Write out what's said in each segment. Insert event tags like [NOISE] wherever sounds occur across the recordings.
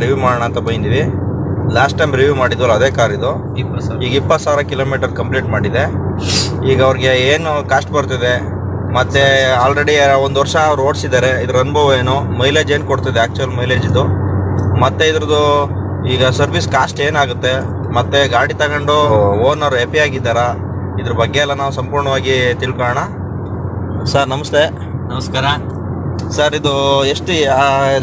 Review ಮಾಡೋಣ ಅಂತ ಬಂದಿದ್ದೀವಿ. ಲಾಸ್ಟ್ ಟೈಮ್ ರಿವ್ಯೂ ಮಾಡಿದ್ವಲ್ಲ, ಅದೇ ಕಾರ್ ಇದು. ಈಗ ಇಪ್ಪತ್ತು ಸಾವಿರ ಕಿಲೋಮೀಟರ್ ಕಂಪ್ಲೀಟ್ ಮಾಡಿದೆ. ಈಗ ಅವ್ರಿಗೆ ಏನು ಕಾಸ್ಟ್ ಬರ್ತಿದೆ? ಮತ್ತೆ ಆಲ್ರೆಡಿ ಒಂದು ವರ್ಷ ಅವ್ರು ಓಡಿಸಿದ್ದಾರೆ. ಇದ್ರ ಅನುಭವ ಏನು? ಮೈಲೇಜ್ ಏನು ಕೊಡ್ತಿದೆ ಆ್ಯಕ್ಚುಯಲ್ ಮೈಲೇಜ್ ಇದು? ಮತ್ತೆ ಇದ್ರದ್ದು ಈಗ ಸರ್ವಿಸ್ ಕಾಸ್ಟ್ ಏನಾಗುತ್ತೆ? ಮತ್ತೆ ಗಾಡಿ ತಗೊಂಡು ಓನರ್ ಹ್ಯಾಪಿ ಆಗಿದ್ದಾರಾ? ಇದ್ರ ಬಗ್ಗೆ ಎಲ್ಲ ನಾವು ಸಂಪೂರ್ಣವಾಗಿ ತಿಳ್ಕೊಳ್ಳೋಣ. ಸರ್ ನಮಸ್ತೆ. ನಮಸ್ಕಾರ. ಸರ್ ಇದು ಎಷ್ಟು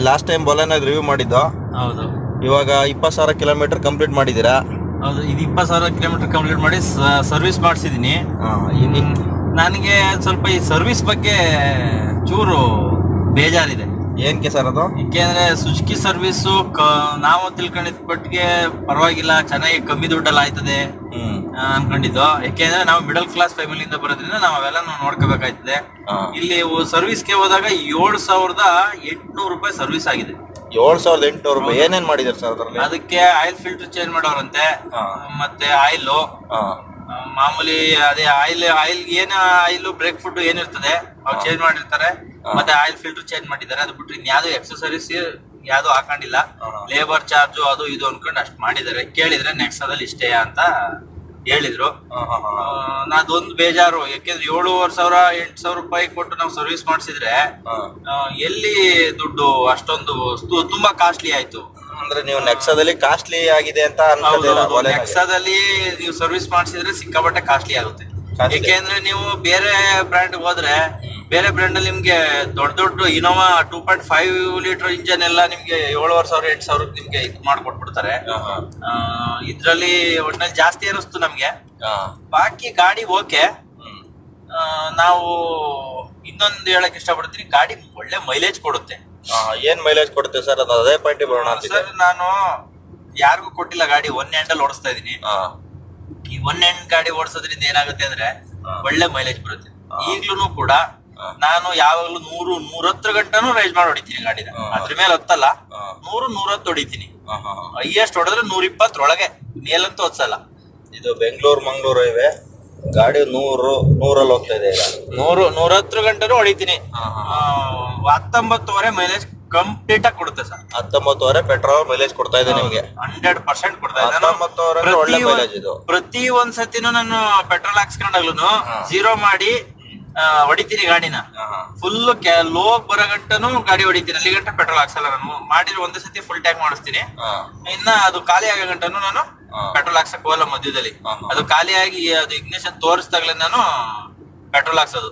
ಲಾಸ್ಟ್ ಟೈಮ್ ಬೊಲೆನಾಗ ರಿವ್ಯೂ ಮಾಡಿದ್ದು? ಹೌದು. ಇವಾಗ ಇಪ್ಪತ್ತು ಸಾವಿರ ಕಿಲೋಮೀಟರ್ ಕಂಪ್ಲೀಟ್ ಮಾಡಿದ್ದೀರಾ? ಹೌದು ಇದು ಇಪ್ಪತ್ತು ಸಾವಿರ ಕಿಲೋಮೀಟರ್ ಕಂಪ್ಲೀಟ್ ಮಾಡಿ ಸರ್ವಿಸ್ ಮಾಡಿಸಿದ್ದೀನಿ. ನನಗೆ ಸ್ವಲ್ಪ ಈ ಸರ್ವಿಸ್ ಬಗ್ಗೆ ಚೂರು ಬೇಜಾರಿದೆ. ಏನಕ್ಕೆ ಸರ್ ಅದು? ಏಕೆಂದ್ರೆ ಸುಜುಕಿ ಸರ್ವಿಸು ನಾವು ತಿಳ್ಕೊಂಡಿದ್ ಪಟ್ಟಿಗೆ ಪರವಾಗಿಲ್ಲ ಚೆನ್ನಾಗಿ ಕಮ್ಮಿ ದುಡ್ಡಲ್ಲಿ ಆಯ್ತದೆ. ಅನ್ಕೊಂಡಿದ್ದು. ಯಾಕೆಂದ್ರೆ ನಾವು ಮಿಡಲ್ ಕ್ಲಾಸ್ ಫ್ಯಾಮಿಲಿಯಿಂದ ಬರೋದ್ರಿಂದ ನಾವು ಅವೆಲ್ಲ ನೋಡ್ಕೋಬೇಕಾಯ್ತದೆ. ಇಲ್ಲಿ ಸರ್ವಿಸ್ಗೆ ಹೋದಾಗ ಏಳು ಸಾವಿರದ ಎಂಟುನೂರು ರೂಪಾಯಿ ಸರ್ವಿಸ್ ಆಗಿದೆ. ಏಳು ಸಾವಿರದ ಎಂಟುನೂರು ರೂಪಾಯಿ. ಏನೇನ್ ಮಾಡಿದಾರೆ ಸರ್ ಅದರಲ್ಲಿ? ಅದಕ್ಕೆ ಆಯಿಲ್ ಫಿಲ್ಟರ್ ಚೇಂಜ್ ಮಾಡೋರಂತೆ. ಮತ್ತೆ ಆಯಿಲ್ ಮಾಮೂಲಿ ಅದೇ ಆಯಿಲ್ ಆಯಿಲ್ ಏನ್ ಆಯಿಲ್ ಬ್ರೇಕ್ ಫುಡ್ ಏನಿರ್ತದೆ ಅವ್ರು ಚೇಂಜ್ ಮಾಡಿರ್ತಾರೆ. ಮತ್ತೆ ಆಯಿಲ್ ಫಿಲ್ಟರ್ ಚೇಂಜ್ ಮಾಡಿದ್ದಾರೆ. ಅದು ಬಿಟ್ರೆ ಇನ್ಯಾವುದು ಎಕ್ಸಸರೀಸ್ ಯಾವ್ದು ಹಾಕೊಂಡಿಲ್ಲ. ಲೇಬರ್ ಚಾರ್ಜ್ ಅದು ಇದು ಅನ್ಕೊಂಡು ಅಷ್ಟು ಮಾಡಿದ್ದಾರೆ. ಕೇಳಿದ್ರೆ ನೆಕ್ಸ್ಟ್ ಅದಲ್ಲಿ ಇಷ್ಟೇ ಅಂತ ಹೇಳಿದ್ರು. ನಾದೊಂದು ಬೇಜಾರು. ಯಾಕೆಂದ್ರೆ ಏಳುವರೆ ಸಾವಿರ ಎಂಟು ಸಾವಿರ ರೂಪಾಯಿ ಕೊಟ್ಟು ನಾವು ಸರ್ವಿಸ್ ಮಾಡಿಸಿದ್ರೆ ಎಲ್ಲಿ ದುಡ್ಡು ಅಷ್ಟೊಂದು ತು- ತುಂಬಾ ಕಾಸ್ಟ್ಲಿ ಆಯ್ತು. ಅಂದ್ರೆ ನೀವು ನೆಕ್ಸಾದಲ್ಲಿ ಕಾಸ್ಟ್ಲಿ ಆಗಿದೆ ಅಂತ? ನೆಕ್ಸಾದಲ್ಲಿ ನೀವು ಸರ್ವಿಸ್ ಮಾಡಿಸಿದ್ರೆ ಸಿಕ್ಕಾಪಟ್ಟೆ ಕಾಸ್ಟ್ಲಿ ಆಗುತ್ತೆ. Costly. ಯಾಕೆಂದ್ರೆ ನೀವು ಬೇರೆ ಬ್ರ್ಯಾಂಡ್ ಹೋದ್ರೆ ಬೇರೆ ಬ್ರ್ಯಾಂಡ್ ಅಲ್ಲಿ ನಿಮ್ಗೆ ದೊಡ್ಡ ದೊಡ್ಡ Innova two point five litre engine ಎಲ್ಲ ನಿಮ್ಗೆ ಏಳುವರೆ ಸಾವಿರ ಎಂಟು ಸಾವಿರ ನಿಮ್ಗೆ ಇದು ಮಾಡ್ಕೊಟ್ಬಿಡ್ತಾರೆ. ಆ, ಇದ್ರಲ್ಲಿ ಒಟ್ಟಿನಲ್ಲಿ ಜಾಸ್ತಿ ಅನಿಸ್ತು ನಮ್ಗೆ. ಬಾಕಿ ಗಾಡಿ ಓಕೆ. ನಾವು ಇನ್ನೊಂದು ಹೇಳಕ್ ಇಷ್ಟಪಡ್ತೀನಿ ಗಾಡಿ ಒಳ್ಳೆ ಮೈಲೇಜ್ ಕೊಡುತ್ತೆ. ಏನ್ ಮೈಲೇಜ್ ಕೊಡುತ್ತೆ ಸರ್? ಅದು ಅದೇ ಪಾಯಿಂಟ್ ಬರೋಣ ಸರ್ ನಾನು ಯಾರಿಗೂ ಕೊಟ್ಟಿಲ್ಲ ಗಾಡಿ ಒನ್ ಹ್ಯಾಂಡಲ್ ಓಡಿಸ್ತಾ ಇದೀನಿ. ಈ ಒನ್ ಹ್ಯಾಂಡ್ ಗಾಡಿ ಓಡಿಸೋದ್ರಿಂದ ಏನಾಗುತ್ತೆ ಅಂದ್ರೆ ಒಳ್ಳೆ ಮೈಲೇಜ್ ಬರುತ್ತೆ. ಈಗ್ಲೂ ಕೂಡ ನಾನು ಯಾವಾಗ್ಲೂ ನೂರು ನೂರತ್ರ ಗಂಟನೂ ರೈಸ್ ಮಾಡಿ ಹೊಡಿತೀನಿ ಗಾಡಿನ. ಅದ್ರ ಮೇಲೆ ಹೊತ್ತಲ್ಲ. ನೂರು ನೂರತ್ತು ಹೊಡಿತೀನಿ. ಹೈಯೆಸ್ಟ್ ಹೊಡೆದ್ರೆ ನೂರ ಇಪ್ಪತ್ತರೊಳಗೆ ಮೇಲಂತೂ ಹೊತ್ಸಲ್ಲ ಇದು ಬೆಂಗಳೂರು ಮಂಗಳೂರು ಇವೆ ಗಾಡಿ ನೂರು ನೂರಲ್ಲಿ ಹೋಗ್ತಾ ಇದೆ ಈಗ. ನೂರು ನೂರತ್ರ ಗಂಟನೂ ಹೊಡಿತೀನಿ. ಹತ್ತೊಂಬತ್ತುವರೆ ಮೈಲೇಜ್ ಕಂಪ್ಲೀಟ್ ಆಗಿ ಕೊಡುತ್ತೆ ಸರ್. ಹತ್ತೊಂಬತ್ತುವರೆ ಪೆಟ್ರೋಲ್ ಮೈಲೇಜ್ ಕೊಡ್ತಾ ಇದೆ ನಿಮಗೆ. ಹಂಡ್ರೆಡ್ ಪರ್ಸೆಂಟ್ ಕೊಡ್ತಾ ಇದೆ. ಹತ್ತೊಂಬತ್ತುವರೆ ಒಳ್ಳೆ ಮೈಲೇಜ್ ಇದು. ಪ್ರತಿ ಒಂದ್ ಸತಿನೂ ನಾನು ಪೆಟ್ರೋಲ್ ಹಾಕ್ಸ್ಕೊಂಡಾಗ್ಲೂ ಜೀರೋ ಮಾಡಿ ಹೊಡಿತೀನಿ ಗಾಡಿನ. ಫುಲ್ ಲೋ ಬರೋ ಗಂಟನು ಗಾಡಿ ಹೊಡಿತೀರಿ. ಅಲ್ಲಿ ಗಂಟ ಪೆಟ್ರೋಲ್ ಹಾಕ್ಸಲ್ಲ ನಾನು. ಮಾಡಿದ್ರೆ ಒಂದೇ ಸತಿ ಫುಲ್ ಟ್ಯಾಂಕ್ ಮಾಡಿಸ್ತೀನಿ. ಇನ್ನ ಅದು ಖಾಲಿ ಆಗೋ ಗಂಟನು ನಾನು. ಪೆಟ್ರೋಲ್ ಹಾಕ್ಸಕ್ ಹೋಗಲ್ಲ ಮಧ್ಯದಲ್ಲಿ. ಅದು ಖಾಲಿ ಆಗಿ ಅದು ಇಗ್ನಿಷನ್ ತೋರಿಸ್ದಾಗ್ಲೇ ನಾನು ಪೆಟ್ರೋಲ್ ಹಾಕ್ಸೋದು.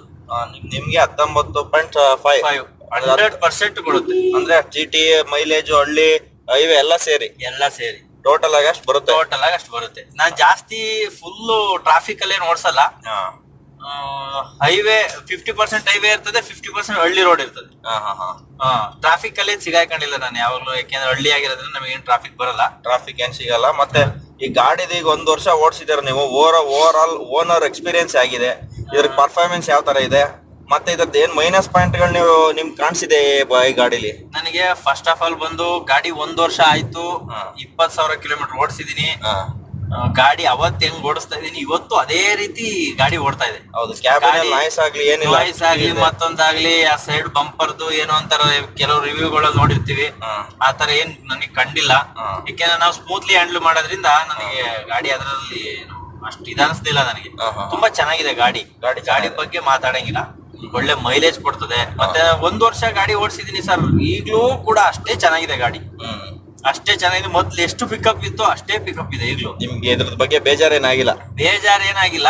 ನಿಮ್ಗೆ ಹತ್ತೊಂಬತ್ತು point five five hundred percent ಕೊಡುತ್ತೆ. ಅಂದ್ರೆ ಜಿ ಟಿ ಮೈಲೇಜ್ ಹಳ್ಳಿ ಹೈವೇ ಎಲ್ಲ ಸೇರಿ. ಎಲ್ಲ ಸೇರಿ. ಟೋಟಲ್ ಆಗಿ ಅಷ್ಟು ಬರುತ್ತೆ. ಟೋಟಲ್ ಆಗಿ ಅಷ್ಟು ಬರುತ್ತೆ. ನಾನ್ ಜಾಸ್ತಿ ಫುಲ್ ಟ್ರಾಫಿಕ್ ಅಲ್ಲೇ ಓಡಿಸಲ್ಲ ಹಾ. ಹೈವೇ ಫಿಫ್ಟಿ ಪರ್ಸೆಂಟ್ ಹೈವೇ ಇರ್ತದೆ ಫಿಫ್ಟಿ ಪರ್ಸೆಂಟ್ ಹಳ್ಳಿ ರೋಡ್ ಇರ್ತದೆ. ಹಾ, ಹಾ, ಹಾ. ಟ್ರಾಫಿಕ್ ಅಲ್ಲಿ ಸಿಗಾಕೊಂಡಿಲ್ಲ ನಾನು ಯಾವಾಗ್ಲೂ ಯಾಕೆಂದ್ರೆ ಹಳ್ಳಿ ಆಗಿರೋದ್ರಿಂದ ನಮಗೆ ಏನ್ ಟ್ರಾಫಿಕ್ ಬರಲ್ಲ. ಟ್ರಾಫಿಕ್ ಏನ್ ಸಿಗಲ್ಲ ಮತ್ತೆ ಈ ಗಾಡಿದ ಈಗ ಒಂದ್ ವರ್ಷ ಓಡಿಸಿದಾರೆ ನೀವು? Over overall owner experience ಆಗಿದೆ ಇದ್ರ ಪರ್ಫಾರ್ಮೆನ್ಸ್ ಯಾವ ತರ ಇದೆ? ಮತ್ತೆ ಇದ್ರದ್ದು ಏನ್ ಮೈನಸ್ ಪಾಯಿಂಟ್ಗಳು ನೀವು ನಿಮ್ಗೆ ಕಾಣಿಸಿದೆ ಈ ಗಾಡಿಲಿ? ನನಗೆ ಫಸ್ಟ್ ಆಫ್ ಆಲ್ ಬಂದು ಗಾಡಿ ಒಂದ್ ವರ್ಷ ಆಯ್ತು. ಇಪ್ಪತ್ ಸಾವಿರ ಕಿಲೋಮೀಟರ್ ಓಡಿಸಿದೀನಿ. ಗಾಡಿ ಅವತ್ ಹೆಂಗ್ ಓಡಿಸ್ತಾ ಇದೀನಿ ಇವತ್ತು ಅದೇ ರೀತಿ ಗಾಡಿ ಓಡ್ತಾ ಇದೆ. ಹೌದು ಕ್ಯಾಬಿನ್ ನಾಯ್ಸ್ ಆಗ್ಲಿ ಏನಿಲ್ಲ. ವಾಯ್ಸ್ ಆಗ್ಲಿ ಮತ್ತೊಂದಾಗ್ಲಿ ಆ ಸೈಡ್ ಬಂಪರ್ದು ಏನೋ ಅಂತಾರ ಕೆಲವು ರಿವ್ಯೂಗಳಲ್ಲಿ ನೋಡಿರ್ತೀವಿ. ಆತರ ಆ ತರ ಏನ್ ನನಗೆ ಕಂಡಿಲ್ಲ. ಯಾಕೆಂದ್ರೆ ನಾವು ಸ್ಮೂತ್ಲಿ ಹ್ಯಾಂಡಲ್ ಮಾಡೋದ್ರಿಂದ ನನಗೆ ಗಾಡಿ ಅದರಲ್ಲಿ ಅಷ್ಟು ಇದನ್ಸ್ತಿಲ್ಲ ನನಗೆ. ತುಂಬಾ ಚೆನ್ನಾಗಿದೆ ಗಾಡಿ. ಗಾಡಿ ಗಾಡಿ ಬಗ್ಗೆ ಮಾತಾಡಂಗಿಲ್ಲ. ಒಳ್ಳೆ ಮೈಲೇಜ್ ಕೊಡ್ತದೆ. ಮತ್ತೆ ಒಂದ್ ವರ್ಷ ಗಾಡಿ ಓಡಿಸಿದೀನಿ ಸರ್ ಈಗ್ಲೂ ಕೂಡ ಅಷ್ಟೇ ಚೆನ್ನಾಗಿದೆ ಗಾಡಿ. ಅಷ್ಟೇ ಚೆನ್ನಾಗಿದೆ. ಮೊದ್ಲು ಎಷ್ಟು ಪಿಕಪ್ ಇತ್ತು ಅಷ್ಟೇ ಪಿಕಪ್ ಇದೆ ಈಗಲೂ. ನಿಮ್ಗೆ ಇದ್ರ ಬಗ್ಗೆ ಬೇಜಾರೇನಾಗಿಲ್ಲ. ಬೇಜಾರ್ ಏನಾಗಿಲ್ಲ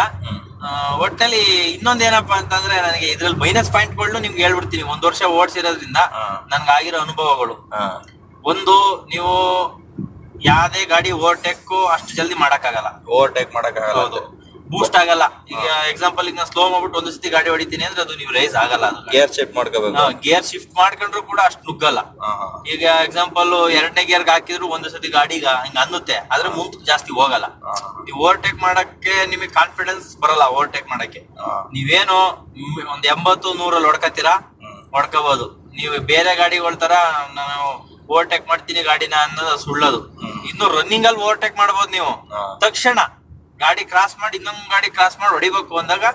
ಆ, ಒಟ್ನಲ್ಲಿ ಇನ್ನೊಂದ್ ಏನಪ್ಪಾ ಅಂತಂದ್ರೆ ನನಗೆ ಇದ್ರಲ್ಲಿ ಮೈನಸ್ ಪಾಯಿಂಟ್ಗಳು ನಿಮ್ಗೆ ಹೇಳ್ಬಿಡ್ತೀನಿ. ಒಂದ್ ವರ್ಷ ಓಡಿಸಿರೋದ್ರಿಂದ ಹಾ. ನನ್ಗೆ ಆಗಿರೋ ಅನುಭವಗಳು. ಹಾ. ಒಂದು ನೀವು ಯಾವ್ದೇ ಗಾಡಿ ಓವರ್ಟೇಕ್ ಅಷ್ಟು ಜಲ್ದಿ ಮಾಡಕ್ಕಾಗಲ್ಲ. ಓವರ್ಟೇಕ್ ಮಾಡಕ್ಕಾಗಲ್ಲ. ಹೌದು. ಬೂಸ್ಟ್ ಆಗಲ್ಲ. ಈಗ ಎಕ್ಸಾಂಪಲ್ ಈಗ ಸ್ಲೋ ಮಾಡ್ಬಿಟ್ಟು ಒಂದು ಸತಿ ಗಾಡಿ ಹೊಡಿತೀನಿ ಅಂದ್ರೆ ಅದು ನೀವು ರೈಸ್ ಆಗಲ್ಲ ಗೇರ್ ಶಿಫ್ಟ್ ಮಾಡ್ಕೋಬೇಕು. ಗೇರ್ ಶಿಫ್ಟ್ ಮಾಡ್ಕೊಂಡ್ರು ಕೂಡ ಅಷ್ಟು ನುಗ್ಗಲ್ಲ. ಈಗ ಎಕ್ಸಾಂಪಲ್ ಎರಡನೇ ಗೇರ್ಗ್ ಹಾಕಿದ್ರು ಒಂದು ಸತಿ ಗಾಡಿ ಈಗ ಹಿಂಗ ಅನ್ನುತ್ತೆ. ಆದ್ರೆ ಮುಂದೆ ಜಾಸ್ತಿ ಹೋಗಲ್ಲ. ನೀವು ಓವರ್ಟೇಕ್ ಮಾಡಕ್ಕೆ ನಿಮಗೆ ಕಾನ್ಫಿಡೆನ್ಸ್ ಬರಲ್ಲ ಓವರ್ಟೇಕ್ ಮಾಡಕ್ಕೆ. ನೀವೇನು ಒಂದ್ ಎಂಬತ್ತು ನೂರಲ್ಲಿ ಹೊಡ್ಕತ್ತೀರಾ? ಹೊಡ್ಕೋಬಹುದು ನೀವು ಬೇರೆ ಗಾಡಿಗಳ ತರ ನಾನು ಓವರ್ಟೇಕ್ ಮಾಡ್ತೀನಿ ಗಾಡಿನ ಅನ್ನೋದು ಸುಳ್ಳದು. ಇನ್ನು ರನ್ನಿಂಗ್ ಅಲ್ಲಿ ಓವರ್ಟೇಕ್ ಮಾಡಬಹುದು ನೀವು. ತಕ್ಷಣ. ಗಾಡಿ ಕ್ರಾಸ್ ಮಾಡಿ ಇನ್ನೊಂದು ಗಾಡಿ ಕ್ರಾಸ್ ಮಾಡಿ ಹೊಡಿಬೇಕು ಅಂದಾಗ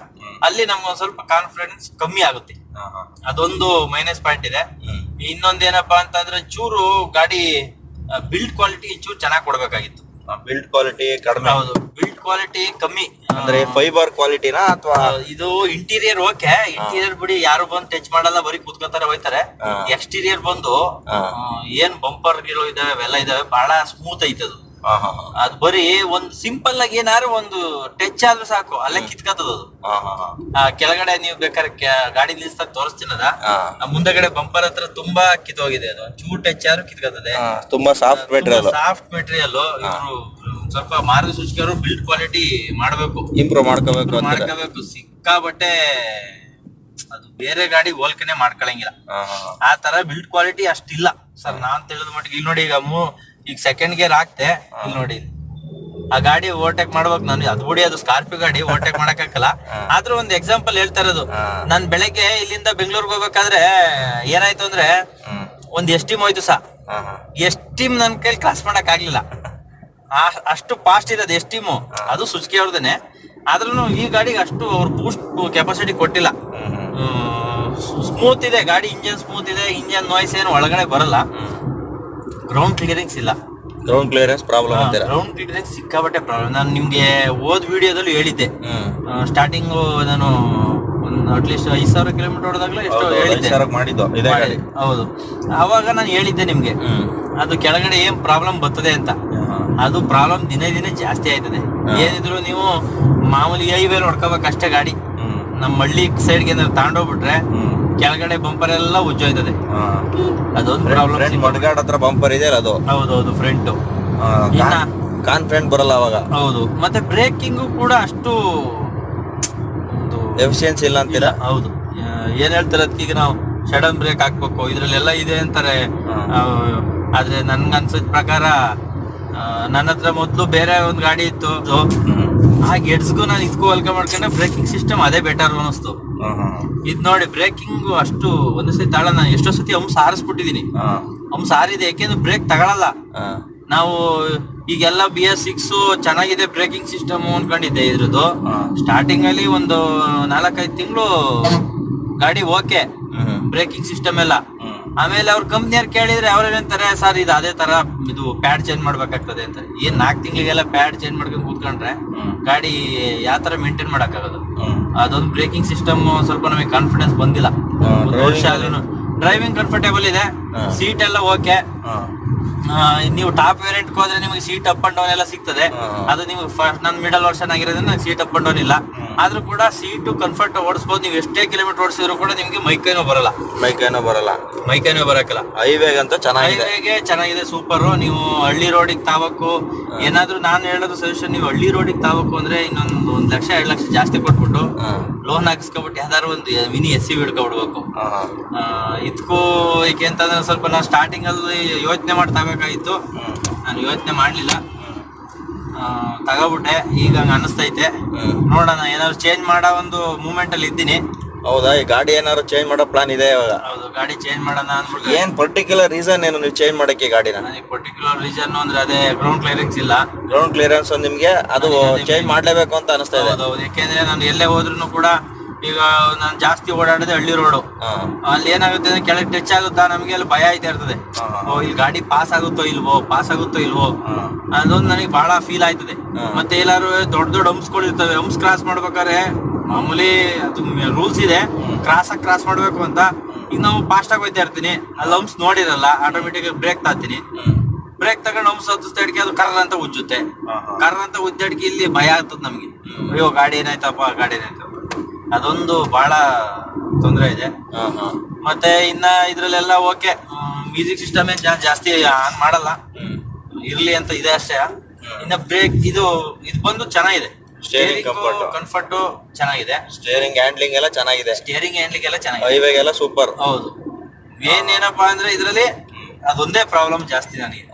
ಅಲ್ಲಿ ನಮ್ಗೆ ಒಂದ್ ಸ್ವಲ್ಪ ಕಾನ್ಫಿಡೆನ್ಸ್ ಕಮ್ಮಿ ಆಗುತ್ತೆ. ಅದೊಂದು ಮೈನಸ್ ಪಾಯಿಂಟ್ ಇದೆ. ಇನ್ನೊಂದೇನಪ್ಪಾ ಅಂತಂದ್ರೆ ಚೂರು ಗಾಡಿ ಬಿಲ್ಡ್ ಕ್ವಾಲಿಟಿ ಚೂರು ಚೆನ್ನಾಗಿ ಕೊಡ್ಬೇಕಾಗಿತ್ತು. ಬಿಲ್ಡ್ ಕ್ವಾಲಿಟಿ ಕಡಿಮೆ. ಹೌದು ಬಿಲ್ಡ್ ಕ್ವಾಲಿಟಿ ಕಮ್ಮಿ. ಅಂದ್ರೆ ಫೈಬರ್ ಕ್ವಾಲಿಟಿನಾ ಅಥವಾ ಇದು ಇಂಟೀರಿಯರ್ ಓಕೆ ಇಂಟೀರಿಯರ್ ಬಿಡಿ ಯಾರು ಬಂದು ಟಚ್ ಮಾಡಲ್ಲ ಬರೀ ಕುತ್ಕೋತಾರೆ ಹೋಯ್ತಾರೆ. ಎಕ್ಸ್ಟೀರಿಯರ್ ಬಂದು. ಏನ್ ಬಂಪರ್ ಗಿರೋ ಇದಾವೆ ಅವೆಲ್ಲ ಇದಾವೆ ಬಹಳ ಸ್ಮೂತ್ ಐತೆ ಅದು ಬರೀ ಒಂದು ಸಿಂಪಲ್ ಆಗಿ ಏನಾದ್ರು ಒಂದು ಟಚ್ ಆದ್ರೂ ಸಾಕು ಅಲ್ಲೇ ಕಿತ್ಕತ್ತದ ಅದು ಆ, ಕೆಳಗಡೆ ನೀವು ಬೇಕಾದ್ರೆ ಕ್ಯಾ- ಗಾಡಿ ನಿಲ್ಸ್ದಾಗ ತೋರಿಸ್ತೀನದ ಹಾ. ಆ ಮುಂದಗಡೆ ಬಂಪರ್ ಹತ್ರ ತುಂಬಾ ಕಿತ್ತೋಗಿದೆ ಅದು. ಚೂರ್ ಟಚ್ ಆದ್ರೂ ಕಿತ್ಕತ್ತದೆ. ತುಂಬಾ ಸಾಫ್ಟ್ ಮೆಟೀರಿಯಲ್ ಸಾಫ್ಟ್ ಮೆಟೀರಿಯಲ್ ಇವರು ಸ್ವಲ್ಪ ಮಾರ್ಗಸೂಚಿಕರು ಬಿಲ್ಡ್ ಕ್ವಾಲಿಟಿ ಮಾಡ್ಬೇಕು. ಇಂಪ್ರೂವ್ ಮಾಡ್ಕೋಬೇಕು ಅಂತ ಮಾಡ್ಕೋಬೇಕು. ಸಿಕ್ಕಾಬಟ್ಟೆ ಅದು ಬೇರೆ ಗಾಡಿ ಹೋಲ್ಕನೆ ಮಾಡ್ಕೊಳಂಗಿಲ್ಲ. ಆ ತರ ಬಿಲ್ಡ್ ಕ್ವಾಲಿಟಿ ಅಷ್ಟಿಲ್ಲ. ಸರ್ ನಾನ್ ತಿಳಿದ ಮಟ್ಟಿಗೆ ಇಲ್ಲಿ ನೋಡಿ ಈಗ ಮೂ ಈಗ ಸೆಕೆಂಡ್ ಗೇರ್ ಹಾಕ್ತೆ ಇಲ್ಲಿ ನೋಡಿ ಇಲ್ಲಿ. ಆ ಗಾಡಿ ಓವರ್ಟೇಕ್ ಮಾಡ್ಬೇಕು ನಾನು. ಅದು ಬಿಡಿ ಅದು ಸ್ಕಾರ್ಪಿಯೋ ಗಾಡಿ ಓವರ್ಟೇಕ್ ಮಾಡಕ್ಕಾಗಲ್ಲ. [LAUGHS] ಆದ್ರೂ ಒಂದು ಎಕ್ಸಾಂಪಲ್ ಹೇಳ್ತಾ ಇರೋದು. ನಾನ್ ಬೆಳಗ್ಗೆ ಇಲ್ಲಿಂದ ಬೆಂಗಳೂರಿಗೆ ಹೋಗ್ಬೇಕಾದ್ರೆ ಏನಾಯ್ತು ಅಂದ್ರೆ ಒಂದ್ ಎಸ್ ಟೀಮ್ ಹೋಯ್ತು ಸಾ. ಎಸ್ ಟೀಮ್ ನನ್ ಕೈಲಿ ಕ್ರಾಸ್ ಮಾಡಕ್ ಆಗ್ಲಿಲ್ಲ. ಆ- ಅಷ್ಟು ಫಾಸ್ಟ್ ಇರೋದು ಎಸ್ ಟೀಮು ಅದು ಸುಜುಕಿ ಅವ್ರದೇನೆ. ಆದ್ರೂ ಈ ಗಾಡಿಗೆ ಅಷ್ಟು ಅವ್ರು ಬೂಸ್ಟ್ ಕೆಪಾಸಿಟಿ ಕೊಟ್ಟಿಲ್ಲ. ಸ್ಮೂತ್ ಇದೆ ಗಾಡಿ ಇಂಜಿನ್ ಸ್ಮೂತ್ ಇದೆ ಇಂಜಿನ್ ನಾಯ್ಸ್ ಏನು ಒಳಗಡೆ ಬರಲ್ಲ. ಗ್ರೌಂಡ್ ಕ್ಲಿಯರೆನ್ಸ್ ಇಲ್ಲ. ಗ್ರೌಂಡ್ ಕ್ಲಿಯರೆನ್ಸ್ ಪ್ರಾಬ್ಲಮ್ ಅಂತ ಗ್ರೌಂಡ್ ಕ್ಲಿಯರೆನ್ಸ್ ಸಿಕ್ಕಾಬಟ್ಟೆ ಪ್ರಾಬ್ಲಮ್ ನಾನು ನಿಮಗೆ ಓದ್ ವಿಡಿಯೋದಲ್ಲೂ ಹೇಳಿದ್ದೆ. ಸ್ಟಾರ್ಟಿಂಗು ನಾನು ಅಟ್ಲೀಸ್ಟ್ ಐದು ಸಾವಿರ ಕಿಲೋಮೀಟರ್ ಹೊಡೆದಾಗಲೇ ಎಷ್ಟೋ ಹೇಳಿದ್ದೆ. ಮಾಡಿದ್ದು ಹೌದು. ಅವಾಗ ನಾನು ಹೇಳಿದ್ದೆ ನಿಮಗೆ ಅದು ಕೆಳಗಡೆ ಏನು ಪ್ರಾಬ್ಲಮ್ ಬರ್ತದೆ ಅಂತ. ಅದು ಪ್ರಾಬ್ಲಮ್ ದಿನೇ ದಿನೇ ಜಾಸ್ತಿ ಆಯ್ತದೆ. ಏನಿದ್ರು ನೀವು ಮಾಮೂಲಿ ಐವೇಲ್ ಹೊಡ್ಕೋಬೇಕಷ್ಟೇ ಗಾಡಿ. ನಮ್ಮ ಹಳ್ಳಿ ಸೈಡ್ಗೆ ಏನಾದ್ರು ತಗೊಂಡೋಗ್ಬಿಟ್ರೆ ಕೆಳಗಡೆ ಬಂಪರ್ ಎಲ್ಲ ಉಜ್ಜೋಯ್ತದೆ. ಅದೊಂದು ಪ್ರಾಬ್ಲಮ್ ಮಡ್ಗಾಡ್ ಹತ್ರ ಬಂಪರ್ ಇದೆ ಅದು? ಹೌದೌದು ಫ್ರಂಟ್ ಕಾನ್ಫಿಡೆಂಟ್ ಬರಲ್ಲ ಅವಾಗ? ಹೌದು. ಮತ್ತೆ ಬ್ರೇಕಿಂಗು ಕೂಡ ಅಷ್ಟು ಎಫಿಷಿಯನ್ಸಿ ಇಲ್ಲ ಅಂತೀರಾ? ಹೌದು. ಏನ್ ಹೇಳ್ತಾರೆ ಅದಕ್ಕೆ ಈಗ ನಾವು ಸಡನ್ ಬ್ರೇಕ್ ಹಾಕ್ಬೇಕು ಇದ್ರಲ್ಲೆಲ್ಲ ಇದೆ ಅಂತಾರೆ. ಆದ್ರೆ ನನ್ಗ ಅನ್ಸಿದ ಪ್ರಕಾರ ನನ್ನ ಹತ್ರ ಮೊದ್ಲು ಬೇರೆ ಒಂದ್ ಗಾಡಿ ಇತ್ತು. ಆ ಗೆಡ್ಸ್ಗೂ ನಾನು ಇದಕ್ಕೂ ಹೋಲ್ಕೆ ಮಾಡ್ಕೊಂಡ್ರೆ ಬ್ರೇಕಿಂಗ್ ಸಿಸ್ಟಮ್ ಅದೇ ಬೆಟರ್ ಅನಿಸ್ತು ಇದ್ ನೋಡಿ ಬ್ರೇಕಿಂಗ್ ಅಷ್ಟು ಒಂದ್ ಸತಿ ತಾಳ ನಾನು ಎಷ್ಟೋ ಸತಿ ಹಂಸ ಹಾರಿಸ್ಬಿಟ್ಟಿದೀನಿ ಹಂಸ ಹಾರಿದೆ ಯಾಕೆಂದ್ರೆ ಬ್ರೇಕ್ ತಗೊಳಲ್ಲ. ನಾವು ಈಗೆಲ್ಲ ಬಿ ಎಸ್ ಸಿಕ್ಸ್ ಚೆನ್ನಾಗಿದೆ ಬ್ರೇಕಿಂಗ್ ಸಿಸ್ಟಮ್ ಅನ್ಕೊಂಡಿದ್ದೆ ಇದ್ರದ್ದು. ಸ್ಟಾರ್ಟಿಂಗ್ ಅಲ್ಲಿ ಒಂದು ನಾಲ್ಕೈದು ತಿಂಗಳು ಗಾಡಿ ಓಕೆ. ಬ್ರೇಕಿಂಗ್ ಸಿಸ್ಟಮ್ ಎಲ್ಲ. ಆಮೇಲೆ ಅವ್ರ ಕಂಪ್ನಿಯವ್ರು ಕೇಳಿದ್ರೆ ಅವ್ರೇನಂತಾರೆ ಸರ್ ಇದು ಅದೇ ತರ ಇದು ಪ್ಯಾಡ್ ಚೇಂಜ್ ಮಾಡ್ಬೇಕಾಗ್ತದೆ ಅಂತ. ಏನ್ ನಾಲ್ಕು ತಿಂಗಳಿಗೆಲ್ಲ ಪ್ಯಾಡ್ ಚೇಂಜ್ ಮಾಡ್ಕೊಂಡು ಕೂತ್ಕೊಂಡ್ರೆ ಗಾಡಿ ಯಾವ ತರ ಮೇಂಟೈನ್ ಮಾಡಕ್ಕಾಗದು? ಅದೊಂದು ಬ್ರೇಕಿಂಗ್ ಸಿಸ್ಟಮ್ ಸ್ವಲ್ಪ ನಮಗೆ ಕಾನ್ಫಿಡೆನ್ಸ್ ಬಂದಿಲ್ಲ. ವರ್ಷ ಡ್ರೈವಿಂಗ್ ಕಂಫರ್ಟೇಬಲ್ ಇದೆ. ಸೀಟ್ ಎಲ್ಲ ಓಕೆ ನೀವು ಟಾಪ್ ವೇರಿಯಂಟ್ ಹೋದ್ರೆ ನಿಮಗೆ ಸೀಟ್ ಅಪ್ ಅಂಡ್ ಡೌನ್ ಎಲ್ಲ ಸಿಗ್ತದೆ. ಅದು ನಿಮಗೆ ಫಸ್ಟ್ ನನ್ ಮಿಡಲ್ ವರ್ಷನ್ ಆಗಿರೋದ್ರಿಂದ ಸೀಟ್ ಅಪ್ ಅಂಡ್ ಡೌನ್ ಇಲ್ಲ. ಆದ್ರೂ ಕೂಡ ಸೀಟು ಕಂಫರ್ಟ್ ಓಡಿಸಬಹುದು ನೀವು ಎಷ್ಟೇ ಕಿಲೋಮೀಟರ್ ಓಡಿಸಿದ್ರು ಕೂಡ ನಿಮ್ಗೆ ಮೈಕೈನೋ ಬರಲ್ಲ. ಬೈಕ್ ಬರಲ್ಲ. ಬರಲ್ಲ ಬರಕಿಲ್ಲ. ಬರಕ್ಕಿಲ್ಲ ಹೈವೇಗಂತ ಚೆನ್ನಾಗಿದೆ. ಹೈವೇಗೆ ಚೆನ್ನಾಗಿದೆ ಸೂಪರ್ ನೀವು ಹಳ್ಳಿ ರೋಡಿಗೆ ತಾವಕ್ಕು ಏನಾದ್ರೂ ನಾನು ಹೇಳೋದು ಸಜೆಷನ್ ನೀವು ಹಳ್ಳಿ ರೋಡಿಗೆ ತಾವಕ್ಕು ಅಂದ್ರೆ ಇನ್ನೊಂದು ಒಂದ್ ಲಕ್ಷ ಎರಡು ಲಕ್ಷ ಜಾಸ್ತಿ ಕೊಟ್ಬಿಟ್ಟು ಲೋನ್ ಹಾಕಿಸ್ಕೊಬಿಟ್ಟು ಯಾವ್ದಾದ್ರು ಒಂದು ಮಿನಿ ಎಸ್ ಸಿ ಹಿಡ್ಕೊಬಿಡ್ಬೇಕು. ಇದಕ್ಕೂ ಏಕೆ ಅಂತಂದ್ರೆ ಸ್ವಲ್ಪ ನಾವು ಸ್ಟಾರ್ಟಿಂಗ್ ಅಲ್ಲಿ ಯೋಚನೆ ಮಾಡಿ ತಗೋಬೇಕಾಗಿತ್ತು ನಾನು ಯೋಚನೆ ಮಾಡ್ಲಿಲ್ಲ. ತಗೋಬಿಟ್ಟೆ ಈಗ ಹಂಗೆ ಅನಿಸ್ತೈತೆ. ನೋಡೋಣ ಏನಾದ್ರು ಚೇಂಜ್ ಮಾಡೋ ಒಂದು ಮೂಮೆಂಟ್ ಅಲ್ಲಿ ಇದ್ದೀನಿ. ಹೌದಾ? ಈ ಗಾಡಿ ಏನಾದ್ರು ಚೇಂಜ್ ಮಾಡೋ ಪ್ಲಾನ್ ಇದೆ ಇವಾಗ? ಹೌದು ಗಾಡಿ ಚೇಂಜ್ ಮಾಡೋಣ ಅಂದ್ಬಿಟ್ಟು. ಏನ್ ಪರ್ಟಿಕ್ಯುಲರ್ ರೀಸನ್ ಏನು ನೀವು ಚೇಂಜ್ ಮಾಡಕ್ಕೆ ಗಾಡಿನ? ನನಗೆ ಪರ್ಟಿಕ್ಯುಲರ್ ರೀಸನ್ ಅಂದ್ರೆ ಅದೇ ಗ್ರೌಂಡ್ ಕ್ಲಿಯರೆನ್ಸ್ ಇಲ್ಲ. ಗ್ರೌಂಡ್ ಕ್ಲಿಯರೆನ್ಸ್ ನಿಮ್ಗೆ ಅದು ಚೇಂಜ್ ಮಾಡ್ಲೇಬೇಕು ಅಂತ ಅನಿಸ್ತಾ ಇದೆ. ಹೌದು ಯಾಕೆಂದ್ರೆ ನಾನು ಎಲ್ಲೇ ಹೋದ್ರು ಕೂಡ ಈಗ ನಾನು ಜಾಸ್ತಿ ಓಡಾಡೋದೇ ಹಳ್ಳಿ ರೋಡು ಅಲ್ಲಿ ಏನಾಗುತ್ತೆ ಅಂದ್ರೆ ಕೆಳಗೆ ಟಚ್ ಆಗುತ್ತಾ ನಮಗೆ ಅಲ್ಲಿ ಭಯ ಆಯ್ತಾ ಇರ್ತದೆ. ಓ ಇಲ್ಲಿ ಗಾಡಿ ಪಾಸ್ ಆಗುತ್ತೋ ಇಲ್ವೋ? ಪಾಸ್ ಆಗುತ್ತೋ ಇಲ್ವೋ? ಅದೊಂದು ನನಗೆ ಬಹಳ ಫೀಲ್ ಆಯ್ತದೆ ಮತ್ತೆ ಎಲ್ಲಾರು ದೊಡ್ಡ ದೊಡ್ಡ ಹಂಪ್ಸ್ಗಳು ಇರ್ತವೆ. ಹಂಪ್ಸ್ ಕ್ರಾಸ್ ಮಾಡ್ಬೇಕಾದ್ರೆ ಮಾಮೂಲಿ ಅದು ರೂಲ್ಸ್ ಇದೆ. ಕ್ರಾಸ್ ಆಗಿ ಕ್ರಾಸ್ ಮಾಡ್ಬೇಕು ಅಂತ. ಈಗ ನಾವು ಫಾಸ್ಟ್ ಆಗಿ ಹೋಯ್ತಾ ಇರ್ತೀನಿ. ಅಲ್ಲಿ ಹಂಪ್ಸ್ ನೋಡಿರಲ್ಲ ಆಟೋಮೆಟಿಕ್ ಬ್ರೇಕ್ ತಾತೀನಿ ಬ್ರೇಕ್ ತಗೊಂಡು ಹಂಪ್ಸ್ ಹತ್ತಿಸ್ತಾ ಇಡ್ಕೆ ಅದು ಕರ್ರ ಅಂತ ಉಜ್ಜುತ್ತೆ. ಕರ್ರ ಅಂತ ಉಜ್ಜಡ್ಕೆ ಇಲ್ಲಿ ಭಯ ಆಗ್ತದೆ ನಮ್ಗೆ. ಅಯ್ಯೋ ಗಾಡಿ ಏನಾಯ್ತಪ್ಪ ಗಾಡಿ ಏನಾಯ್ತಪ್ಪ ಅದೊಂದು ಬಹಳ ತೊಂದರೆ ಇದೆ. ಮತ್ತೆ ಇನ್ನ ಇದ್ರಲ್ಲೆಲ್ಲ ಓಕೆ ಮ್ಯೂಸಿಕ್ ಸಿಸ್ಟಮ್ ಜಾಸ್ತಿ ಆನ್ ಮಾಡಲ್ಲ. ಇರ್ಲಿ ಅಂತ ಇದೆ ಅಷ್ಟೇ. ಇನ್ನ ಬ್ರೇಕ್ ಇದು ಇದು ಬಂದು ಚೆನ್ನಾಗಿದೆ. ಸ್ಟೇರಿಂಗ್ ಕಂಫರ್ಟ್ ಕಂಫರ್ಟ್ ಚೆನ್ನಾಗಿದೆ. ಸ್ಟೇರಿಂಗ್ ಹ್ಯಾಂಡ್ಲಿಂಗ್ ಎಲ್ಲ ಚೆನ್ನಾಗಿದೆ. ಸ್ಟೇರಿಂಗ್ ಹ್ಯಾಂಡ್ಲಿಂಗ್ ಎಲ್ಲ ಚೆನ್ನಾಗಿದೆ. ಹೈವೇಗೆಲ್ಲ ಸೂಪರ್ ಹೌದು. ಮೇನ್ ಏನಪ್ಪಾ ಅಂದ್ರೆ ಇದರಲ್ಲಿ ಅದೊಂದೇ ಪ್ರಾಬ್ಲಮ್ ಜಾಸ್ತಿ ನನಗೆ.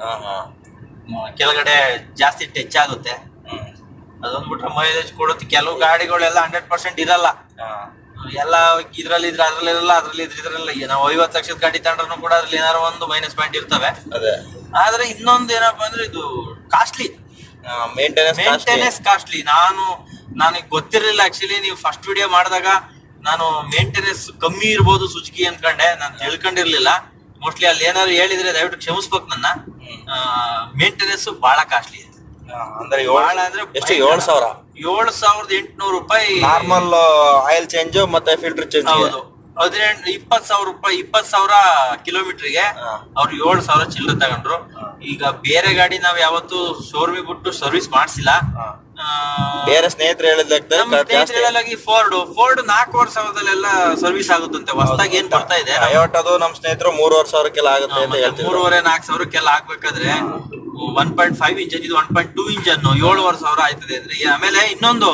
ಕೆಳಗಡೆ ಜಾಸ್ತಿ ಟಚ್ ಆಗುತ್ತೆ. ಅದೊಂದ್ ಬಿಟ್ರೆ ಮೈಲೇಜ್ ಕೊಡುತ್ತೆ. ಕೆಲವು ಗಾಡಿಗಳೆಲ್ಲ ಹಂಡ್ರೆಡ್ ಪರ್ಸೆಂಟ್ ಇರಲ್ಲ. ಎಲ್ಲ ಇದ್ರಲ್ಲಿ ಇದ್ರೆ ಅದ್ರಲ್ಲಿ ಇರಲ್ಲ ಅದ್ರಲ್ಲಿ ಇದ್ರೆ ಇದ್ರಲ್ಲ ನಾವು ಐವತ್ತು ಲಕ್ಷದ ಗಾಡಿ ತಗೊಂಡ್ರು ಕೂಡ ಅದ್ರಲ್ಲಿ ಏನಾರು ಒಂದು ಮೈನಸ್ ಪಾಯಿಂಟ್ ಇರ್ತವೆ. ಆದ್ರೆ ಇನ್ನೊಂದು ಏನಪ್ಪಾ ಅಂದ್ರೆ ಇದು ಕಾಸ್ಟ್ಲಿ ಮೇಂಟೆನೆನ್ಸ್ ಮೇಂಟೆನೆನ್ಸ್ ಕಾಸ್ಟ್ಲಿ ನಾನು ನನಗೆ ಗೊತ್ತಿರಲಿಲ್ಲ ಆಕ್ಚುಲಿ ನೀವು ಫಸ್ಟ್ ವಿಡಿಯೋ ಮಾಡಿದಾಗ ನಾನು ಮೇಂಟೆನೆನ್ಸ್ ಕಮ್ಮಿ ಇರ್ಬೋದು ಸುಜುಕಿ ಅನ್ಕೊಂಡೆ. ನಾನು ತಿಳ್ಕೊಂಡಿರ್ಲಿಲ್ಲ. ಮೋಸ್ಟ್ಲಿ ಅಲ್ಲಿ ಏನಾದ್ರು ಹೇಳಿದ್ರೆ ದಯವಿಟ್ಟು ಕ್ಷಮಿಸ್ಬೇಕು ನನ್ನ. ಮೇಂಟೆನೆನ್ಸ್ ಬಹಳ ಕಾಸ್ಟ್ಲಿ ಇದೆ ಅಂದ್ರೆ ಅಂದ್ರೆ ಎಷ್ಟು ಏಳು ಸಾವಿರ? ಏಳು ಸಾವಿರದ ಎಂಟುನೂರು ರೂಪಾಯಿ. ನಾರ್ಮಲ್ ಆಯಿಲ್ ಚೇಂಜ್ ಮತ್ತೆ ಫಿಲ್ಟರ್ ಚೇಂಜ್ ಹೌದು. ಹದಿನೆಂಟು ಇಪ್ಪತ್ ಸಾವಿರ ರೂಪಾಯಿ ಇಪ್ಪತ್ ಸಾವಿರ ಕಿಲೋಮೀಟರ್ಗೆ ಹಾ. ಅವ್ರು ಏಳು ಸಾವಿರ ಚಿಲ್ಲರೆ ತಗೊಂಡ್ರು. ಈಗ ಬೇರೆ ಗಾಡಿ ನಾವ್ ಯಾವತ್ತು ಶೋರೂಮಿಗೆ ಬಿಟ್ಟು ಸರ್ವಿಸ್ ಮಾಡಿಸಿಲ್ಲ. ಬೇರೆ ಸ್ನೇಹಿತರು ಹೇಳಿದ ಫೋರ್ಡ್ ಫೋರ್ಡ್ ಫೋರ್ಡ್ ನಾಲ್ಕೂವರೆ ಸಾವಿರದಲ್ಲೆಲ್ಲ ಸರ್ವಿಸ್ ಆಗುತ್ತಂತೆ. ಹೊಸದಾಗಿ ಏನ್ ಬರ್ತಾ ಇದೆ? ಟೊಯೋಟದು ನಮ್ ಸ್ನೇಹಿತರು ಮೂರುವರೆ ಸಾವಿರಕ್ಕೆಲ್ಲ ಆಗುತ್ತೆ ಅಂತ ಮತ್ತೆ ಹೇಳ್ತಿದ್ರು. ಮೂರುವರೆ ನಾಲ್ಕು ಸಾವಿರಕ್ಕೆಲ್ಲ ಹಾಕ್ಬೇಕಾದ್ರೆ ಒನ್ ಪಾಯಿಂಟ್ ಫೈವ್ ಇಂಚನ್ ಇದು ಒನ್ ಪಾಯಿಂಟ್ ಟೂ ಇಂಚನ್ ಏಳುವರೆ ಸಾವಿರ ಆಯ್ತದೆ ಅಂದ್ರೆ ಈ ಆಮೇಲೆ ಇನ್ನೊಂದು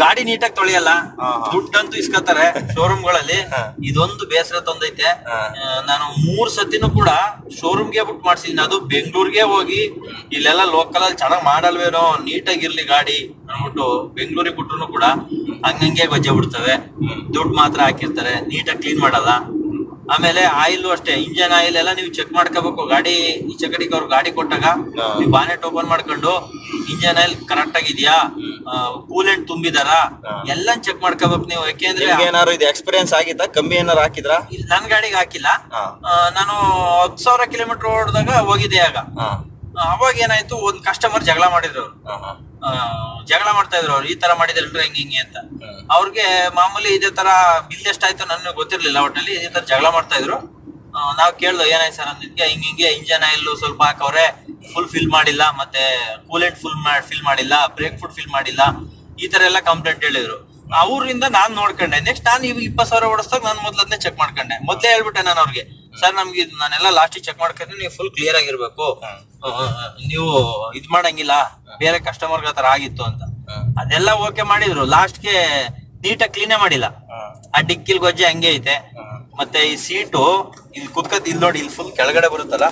ಗಾಡಿ ನೀಟಾಗಿ ತೊಳೆಯಲ್ಲ ದುಡ್ಡಂತೂ ಇಸ್ಕೊತಾರೆ ಶೋರೂಮ್ [LAUGHS] ಗಳಲ್ಲಿ ಇದೊಂದು ಬೇಸರ ತಂದೈತೆ. ನಾನು ಮೂರ್ ಸತಿನೂ ಕೂಡ ಶೋರೂಮ್ಗೆ ಬುಕ್ ಮಾಡ್ಸಿದ್ದೀನಿ. ಅದು ಬೆಂಗಳೂರಿಗೆ ಹೋಗಿ ಇಲ್ಲೆಲ್ಲ ಲೋಕಲ್ ಅಲ್ಲಿ ಚೆನ್ನಾಗ್ ಮಾಡಲ್ವೇನೋ ನೀಟಾಗಿರ್ಲಿ ಗಾಡಿ ಅಂದ್ಬಿಟ್ಟು ಬೆಂಗಳೂರಿಗೆ ಬಿಟ್ರು ಕೂಡ ಹಂಗಂಗೆ ಗೊಜ್ಜೆ ಬಿಡ್ತವೆ. ದುಡ್ಡು ಮಾತ್ರ ಹಾಕಿರ್ತಾರೆ ನೀಟಾಗಿ ಕ್ಲೀನ್ ಮಾಡಲ್ಲ. ಆಮೇಲೆ ಆಯಿಲ್ ಅಷ್ಟೇ ಇಂಜನ್ ಆಯಿಲ್ ಎಲ್ಲ ನೀವು ಚೆಕ್ ಮಾಡ್ಕೋಬೇಕು. ಗಾಡಿ ಈ ಚಕಡಿಗೆ ಅವ್ರು ಗಾಡಿ ಕೊಟ್ಟಾಗ ನೀವು ಬಾನೆಟ್ ಓಪನ್ ಮಾಡ್ಕೊಂಡು ಇಂಜನ್ ಆಯಿಲ್ ಕರೆಕ್ಟ್ ಆಗಿದ್ಯಾ ಕೂಲೆಂಟ್ ತುಂಬಿದಾರ. ಎಲ್ಲ ಚೆಕ್ ಮಾಡ್ಕೋಬೇಕು ನೀವು. ಯಾಕೆಂದ್ರೆ ಏನಾರು ಇದು ಎಕ್ಸ್ಪೀರಿಯನ್ಸ್ ಆಗಿತ್ತಾ? ಕಮ್ಮಿ ಏನಾರು ಹಾಕಿದ್ರ? ನನ್ ಗಾಡಿಗೆ ಹಾಕಿಲ್ಲ. ನಾನು ಹತ್ತು ಸಾವಿರ ಕಿಲೋಮೀಟರ್ ಓಡಿದಾಗ ಹೋಗಿದ್ದೆ ಆಗ. ಅವಾಗ ಏನಾಯ್ತು ಒಂದ್ ಕಸ್ಟಮರ್ ಜಗಳ ಮಾಡಿದ್ರು ಜಗಳ ಮಾಡ್ತಾ ಇದ್ರು ಅವ್ರು. ಈ ತರ ಮಾಡಿದ್ರೆ ಹಿಂಗೆ ಹಿಂಗೆ ಅಂತ. ಅವ್ರಿಗೆ ಮಾಮೂಲಿ ಇದೇ ತರ ಬಿಲ್ ಎಷ್ಟಾಯ್ತು ನನಗೆ ಗೊತ್ತಿರ್ಲಿಲ್ಲ ಒಟ್ಟಲ್ಲಿ ಇದೇ ತರ ಜಗಳ ಮಾಡ್ತಾ ಇದ್ರು. ನಾವ್ ಕೇಳ್ದು, ಏನಾಯ್ತು ಸರ್ ಅಂದಿದ್ಕೆ ಹಿಂಗ್ ಹಿಂಗೆ ಇಂಜನ್ ಆಯಿಲ್ ಸ್ವಲ್ಪ ಹಾಕವ್ರೆ ಫುಲ್ ಫಿಲ್ ಮಾಡಿಲ್ಲ, ಮತ್ತೆ ಕೂಲೆಂಟ್ ಫುಲ್ ಫಿಲ್ ಮಾಡಿಲ್ಲ ಬ್ರೇಕ್ ಫುಡ್ ಫಿಲ್ ಮಾಡಿಲ್ಲ, ಈ ತರ ಎಲ್ಲ ಕಂಪ್ಲೇಂಟ್ ಹೇಳಿದ್ರು. ಅವರಿಂದ ನಾನ್ ನೋಡ್ಕೊಂಡೆ. ನೆಕ್ಸ್ಟ್ ನಾನು ಇವ್ ಇಪ್ಪತ್ತು ಸಾವಿರ ಓಡಿಸ್ದಾಗ ನಾನು ಮೊದಲನೇ ಚೆಕ್ ಮಾಡ್ಕೊಂಡೆ. ಮೊದ್ಲೇ ಹೇಳ್ಬಿಟ್ಟೆ ನಾನು ಅವ್ರಿಗೆ. ಸರ್ ನಮ್ಗೆ ಇದು ನಾನೆಲ್ಲ ಲಾಸ್ಟ್ ಚೆಕ್ ಮಾಡ್ಕೊಂಡ್ರೆ ನೀವು ಫುಲ್ ಕ್ಲಿಯರ್ ಆಗಿರ್ಬೇಕು. ನೀವು ಇದ್ ಮಾಡಂಗಿಲ್ಲ. ಬೇರೆ ಕಸ್ಟಮರ್ ತರ ಆಗಿತ್ತು ಅಂತ. ಅದೆಲ್ಲ ಓಕೆ ಮಾಡಿದ್ರು. ಲಾಸ್ಟ್ಗೆ ನೀಟಾಗಿ ಕ್ಲೀನೇ ಮಾಡಿಲ್ಲ. ಆ ಡಿಕ್ಕಿಲ್ ಗೊಜ್ಜೆ ಹಂಗೆ ಐತೆ. ಮತ್ತೆ ಈ ಸೀಟು ಇಲ್ಲಿ ಕುತ್ಕತ್ ಇಲ್ಲಿ ನೋಡಿ ಇಲ್ಲಿ ಫುಲ್ ಕೆಳಗಡೆ ಬರುತ್ತಲ್ಲ?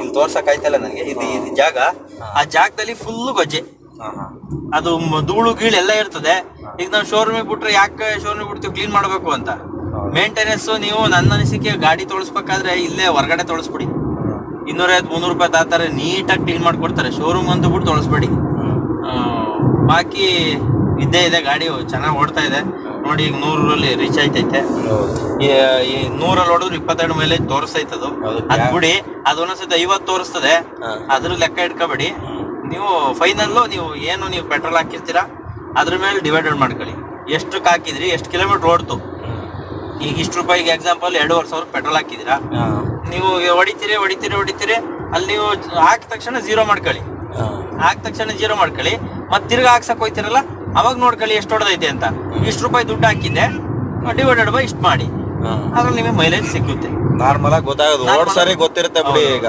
ಇಲ್ಲಿ ತೋರ್ಸಕ್ ಆಯ್ತಲ್ಲ ನನಗೆ ಇದು ಇದು ಜಾಗ. ಆ ಜಾಗದಲ್ಲಿ ಫುಲ್ ಗೊಜ್ಜೆ. ಅದು ಧೂಳು ಗೀಳು ಎಲ್ಲ ಇರ್ತದೆ. ಈಗ ನಾವು ಶೋರೂಮಿಗೆ ಬಿಟ್ರೆ ಯಾಕೆ ಶೋರೂಮಿಗೆ ಬಿಡ್ತೀವಿ? ಕ್ಲೀನ್ ಮಾಡ್ಬೇಕು ಅಂತ. ಮೇಂಟೆನೆನ್ಸ್ ನೀವು ನನ್ನ ಅನಿಸಿಕೆ ಗಾಡಿ ತೊಳಸ್ಬೇಕಾದ್ರೆ ಇಲ್ಲೇ ಹೊರಗಡೆ ತೊಳಸ್ಬಿಡಿ. ಇನ್ನೂರೈವತ್ತು ಮುನ್ನೂರು ರೂಪಾಯಿ ತಾತಾರೆ ನೀಟಾಗಿ ಕ್ಲೀನ್ ಮಾಡ್ಕೊಡ್ತಾರೆ. ಶೋರೂಮ್ ಅಂತ ಬಿಟ್ಟು ತೊಳಸ್ಬೇಡಿ. ಆ, ಬಾಕಿ ಇದ್ದೇ ಇದೆ ಗಾಡಿ ಚೆನ್ನಾಗಿ ಓಡ್ತಾ ಇದೆ. ನೋಡಿ ಈಗ ನೂರಲ್ಲಿ ರೀಚ್ ಆಯ್ತೈತೆ. ಈ ನೂರಲ್ಲಿ ಹೊಡೆದ್ರು ಇಪ್ಪತ್ತೆರಡು ಮೇಲೆ ಅದು. ಅದ್ ಬಿಡಿ ಅದು ಒಂದೊಂದ್ಸತಿ ಐವತ್ತು ತೋರಿಸ್ತದೆ. ಅದ್ರ ಲೆಕ್ಕ ಇಟ್ಕೋಬೇಡಿ. ನೀವು ಫೈನಲ್ಲು ನೀವು ಏನು ನೀವು ಪೆಟ್ರೋಲ್ ಹಾಕಿರ್ತೀರಾ ಅದ್ರ ಮೇಲೆ ಡಿವೈಡೆಡ್ ಮಾಡ್ಕೊಳ್ಳಿ. ಎಷ್ಟು ಹಾಕಿದ್ರಿ ಎಷ್ಟು ಕಿಲೋಮೀಟರ್ ಓಡ್ತು? ಈಗ ಇಷ್ಟು ರೂಪಾಯಿಗೆ ಎಕ್ಸಾಂಪಲ್ ಎರಡೂವರೆ ಸಾವಿರ ಪೆಟ್ರೋಲ್ ಹಾಕಿದಿರಾ. ನೀವು ಹೊಡಿತೀರಿ ಹೊಡಿತೀರಿ ಹೊಡಿತೀರಿ ಅಲ್ಲಿ ನೀವು ಹಾಕಿದ ತಕ್ಷಣ ಜೀರೋ ಮಾಡ್ಕೊಳ್ಳಿ. ಹಾಕಿದ ತಕ್ಷಣ ಜೀರೋ ಮಾಡ್ಕೊಳ್ಳಿ. ಮತ್ತೆ ತಿರ್ಗಾ ಹಾಕ್ಸಕ್ ಹೋಯ್ತಿರಲ್ಲ ಅವಾಗ ನೋಡ್ಕೊಳ್ಳಿ ಎಷ್ಟು ಹೊಡೆದೈತೆ ಅಂತ. ಇಷ್ಟು ರೂಪಾಯಿ ದುಡ್ಡು ಹಾಕಿದ್ದೆ ಡಿವೈಡೆಡ್ ಬೈ ಇಷ್ಟು ಮಾಡಿ. ಅದ್ರಲ್ಲಿ ನಿಮಗೆ ಮೈಲೇಜ್ ಸಿಗುತ್ತೆ ನಾರ್ಮಲ್ ಆಗಿ ಗೊತ್ತಾಗೋದು. ಓಡ್ ಸಾರಿ ಗೊತ್ತಿರುತ್ತೆ ಬಿಡಿ ಈಗ.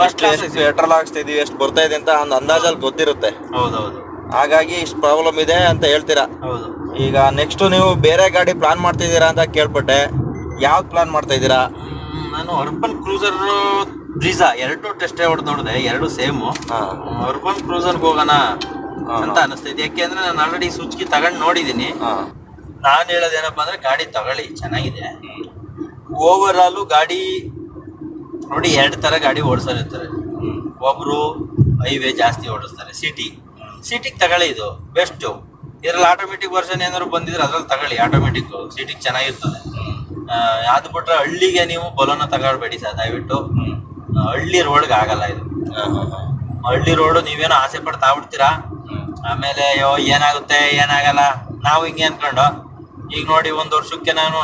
ಫಸ್ಟ್ ಪೆಟ್ರೋಲ್ ಹಾಕ್ಸ್ತಿದೀವಿ ಎಷ್ಟು ಬರ್ತಾ ಇದೆ ಅಂತ ಒಂದು ಅಂದಾಜಲ್ಲಿ ಗೊತ್ತಿರುತ್ತೆ. ಹೌದೌದು. ಹಾಗಾಗಿ ಇಷ್ಟು ಪ್ರಾಬ್ಲಮ್ ಇದೆ ಅಂತ ಹೇಳ್ತೀರಾ? ಹೌದು. ಈಗ ನೆಕ್ಸ್ಟ್ ನೀವು ಬೇರೆ ಗಾಡಿ ಪ್ಲಾನ್ ಮಾಡ್ತಿದ್ದೀರಾ ಅಂತ ಕೇಳ್ಪಟ್ಟೆ. ಯಾವ್ದು ಪ್ಲಾನ್ ಮಾಡ್ತಾ ಇದ್ದೀರಾ ನಾನು ಅರ್ಬನ್ ಕ್ರೂಸರ್ ಬ್ರೀಜಾ ಎರಡು ಟೆಸ್ಟ್ ಹೊಡೆದು ನೋಡಿದೆ ಎರಡು ಸೇಮು. ಅರ್ಬನ್ ಕ್ರೂಸರ್ಗೆ ಹೋಗೋಣ. ಅಂತ ಅನಿಸ್ತೈತೆ ಯಾಕೆಂದ್ರೆ ನಾನು ಆಲ್ರೆಡಿ ಸುಚ್ಕಿ ತಗೊಂಡು ನೋಡಿದೀನಿ. ಹಾ. ನಾನು ಹೇಳೋದೇನಪ್ಪ ಅಂದ್ರೆ ಗಾಡಿ ತಗೊಳ್ಳಿ ಚೆನ್ನಾಗಿದೆ. ಓವರ್ ಆಲು ಗಾಡಿ ನೋಡಿ ಎರಡು ತರ ಗಾಡಿ ಓಡಿಸೋರಿರ್ತಾರೆ ಒಬ್ಬರು ಒಬ್ರು ಹೈವೇ ಜಾಸ್ತಿ ಓಡಿಸ್ತಾರೆ ಸಿಟಿ ಸಿಟಿಗೆ ತಗೊಳ್ಳಿ ಇದು. ಬೆಸ್ಟು ಇದ್ರಲ್ಲಿ ಆಟೋಮೆಟಿಕ್ ವರ್ಷನ್ ಏನಾದ್ರು ಬಂದಿದ್ರೆ ಅದ್ರಲ್ಲಿ ತಗೊಳ್ಳಿ. ಆಟೋಮೆಟಿಕ್ ಸೀಟಿಗೆ ಚೆನ್ನಾಗಿರ್ತದೆ. ಆ, ಅದು ಬಿಟ್ರೆ ಹಳ್ಳಿಗೆ ನೀವು ಬಲೋನ ತಗೊಳ್ಬೇಡಿ ಸರ್ ದಯವಿಟ್ಟು. ಹಳ್ಳಿ ರೋಡ್ಗೆ ಆಗಲ್ಲ ಇದು. ಹಳ್ಳಿ ರೋಡ್ ನೀವೇನೋ ಆಸೆ ಪಟ್ಟು ಬಿಡ್ತೀರಾ ಆಮೇಲೆ ಅಯ್ಯೋ ಏನಾಗುತ್ತೆ ಏನಾಗಲ್ಲ. ನಾವು ಹಿಂಗೆ ಅನ್ಕೊಂಡು. ಈಗ ನೋಡಿ ಒಂದ್ ವರ್ಷಕ್ಕೆ ನಾನು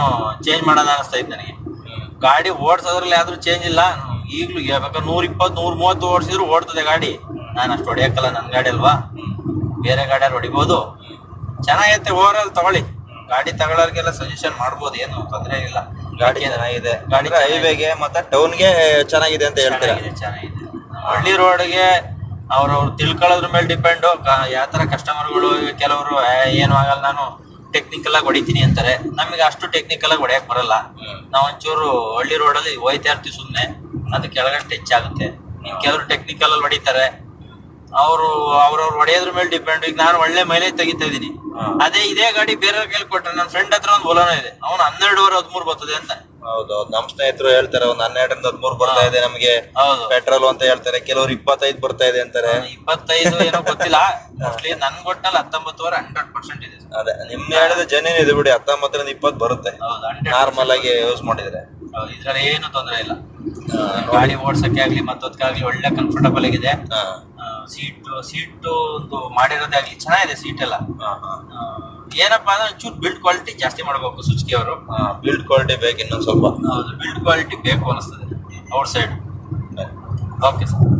ಚೇಂಜ್ ಮಾಡೋಣ ಅನಿಸ್ತಾ ಇತ್ತು ನನಗೆ. ಗಾಡಿ ಓಡಿಸೋದ್ರಲ್ಲಿ ಆದ್ರೂ ಚೇಂಜ್ ಇಲ್ಲ. ಈಗಲೂ ಬೇಕಾದ್ರೆ ನೂರ ಇಪ್ಪತ್ತು ನೂರ ಮೂವತ್ತು ಓಡಿಸಿದ್ರು ಓಡ್ತದೆ ಗಾಡಿ. ನಾನು ಅಷ್ಟು ಹೊಡಿಯಕ್ಕಲ್ಲ ನನ್ನ ಗಾಡಿ ಅಲ್ವಾ? ಬೇರೆ ಗಾಡಿಯಲ್ಲಿ ಹೊಡಿಬಹುದು ಚೆನ್ನಾಗೈತೆ ಓವರ್ ಆಲ್ ತಗೊಳ್ಳಿ. ಗಾಡಿ ತಗೊಳ್ಳೋರ್ಗೆಲ್ಲ ಸಜೆಷನ್ ಮಾಡ್ಬೋದು ಏನು ತೊಂದರೆ ಇಲ್ಲ. ಗಾಡಿ ಚೆನ್ನಾಗಿದೆ. ಗಾಡಿ ಹೈವೇಗೆ ಮತ್ತೆ ಟೌನ್ಗೆ ಚೆನ್ನಾಗಿದೆ ಅಂತ ಹೇಳ್ತಾರೆ? ಚೆನ್ನಾಗಿದೆ ಚೆನ್ನಾಗಿದೆ. ಹಳ್ಳಿ ರೋಡ್ಗೆ ಅವ್ರವ್ರು ತಿಳ್ಕೊಳ್ಳೋದ್ರ ಮೇಲೆ ಡಿಪೆಂಡು ಯಾವ ತರ ಕಸ್ಟಮರ್ಗಳು ಕೆಲವರು ಏನು ಆಗಲ್ಲ ನಾನು ಟೆಕ್ನಿಕಲ್ ಆಗಿ ಹೊಡಿತೀನಿ ಅಂತಾರೆ. ನಮಗೆ ಅಷ್ಟು ಟೆಕ್ನಿಕಲ್ ಆಗಿ ಹೊಡೆಯಕ್ ಬರಲ್ಲ. ನಾವು ಒಂಚೂರು ಹಳ್ಳಿ ರೋಡಲ್ಲಿ ಹೋಯ್ತಾ ಇರ್ತೀವಿ ಸುಮ್ಮನೆ ಅದು ಕೆಳಗಡೆ ಟಚ್ ಆಗುತ್ತೆ ಇನ್ ಕೆಲವರು ಟೆಕ್ನಿಕಲ್ ಅಲ್ಲಿ ಹೊಡಿತಾರೆ. ಅವರು ಅವ್ರವ್ರು ಹೊಡೆಯೋದ್ರ ಮೇಲೆ ಡಿಪೆಂಡ್ ಈಗ ನಾನು ಒಳ್ಳೆ ಮೈಲೇಜ್ ತೆಗಿತಾ ಇದೀನಿ ಅದೇ ಇದೇ ಗಾಡಿ ಬೇರೆ ಕೈಲಿ ಕೊಟ್ರೆ ನನ್ನ ಫ್ರೆಂಡ್ ಹತ್ರ ಒಂದು ಹೊಲನ ಇದೆ. ಅವನು ಹನ್ನೆರಡುವರೆ ಹದಿಮೂರು ಬರ್ತದೆ ಅಂತ. ಹೌದೌದು ನಮ್ ಸ್ನೇಹಿತರು ಹೇಳ್ತಾರೆ ಒಂದ್ ಹನ್ನೆರಡರಿಂದ ಹದಿಮೂರು ಬರ್ತಾ ಇದೆ ನಮಗೆ. ಹೌದು. ಪೆಟ್ರೋಲ್ ಅಂತ ಹೇಳ್ತಾರೆ ಕೆಲವರು ಇಪ್ಪತ್ತೈದು ಬರ್ತಾ ಇದೆ ಅಂತಾರೆ. ಇಪ್ಪತ್ತೈದು ಏನೋ ಗೊತ್ತಿಲ್ಲ. ಮೋಸ್ಟ್ಲಿ ನನ್ ಗೊತ್ತಲ್ಲ ಹತ್ತೊಂಬತ್ತುವರೆ ಹಂಡ್ರೆಡ್ ಪರ್ಸೆಂಟ್ ಇದೆ ಅದೇ ನಿಮ್ ಹೇಳಿದ ಜನ ಇದೆ ಬಿಡಿ. ಹತ್ತೊಂಬತ್ತರಿಂದ ಇಪ್ಪತ್ತು ಬರುತ್ತೆ. ಹೌದು ನಾರ್ಮಲ್ ಆಗಿ ಯೂಸ್ ಮಾಡಿದ್ರೆ. ಇದ್ರಲ್ಲಿ ಏನು ತೊಂದರೆ ಇಲ್ಲ. ಗಾಡಿ ಓಡ್ಸಕ್ಕೆ ಆಗ್ಲಿ ಮತ್ತೊಂದಕ್ಕಾಗ್ಲಿ ಒಳ್ಳೆ ಕಂಫರ್ಟಬಲ್ ಆಗಿದೆ. ಸೀಟ್ ಸೀಟ್ ಒಂದು ಮಾಡಿರೋದೇ ಆಗ್ಲಿ ಚೆನ್ನಾಗಿದೆ ಸೀಟ್ ಎಲ್ಲ. ಏನಪ್ಪಾ ಅಂದ್ರೆ ಒಂಚೂರು ಬಿಲ್ಡ್ ಕ್ವಾಲಿಟಿ ಜಾಸ್ತಿ ಮಾಡ್ಬೇಕು ಸುಜುಕಿ ಅವರು. ಬಿಲ್ಡ್ ಕ್ವಾಲಿಟಿ ಬೇಕು ಇನ್ನೊಂದು ಸ್ವಲ್ಪ. ಬಿಲ್ಡ್ ಕ್ವಾಲಿಟಿ ಬೇಕು ಅನಿಸ್ತದೆ ಔಟ್ ಸೈಡ್ ಓಕೆ ಸರ್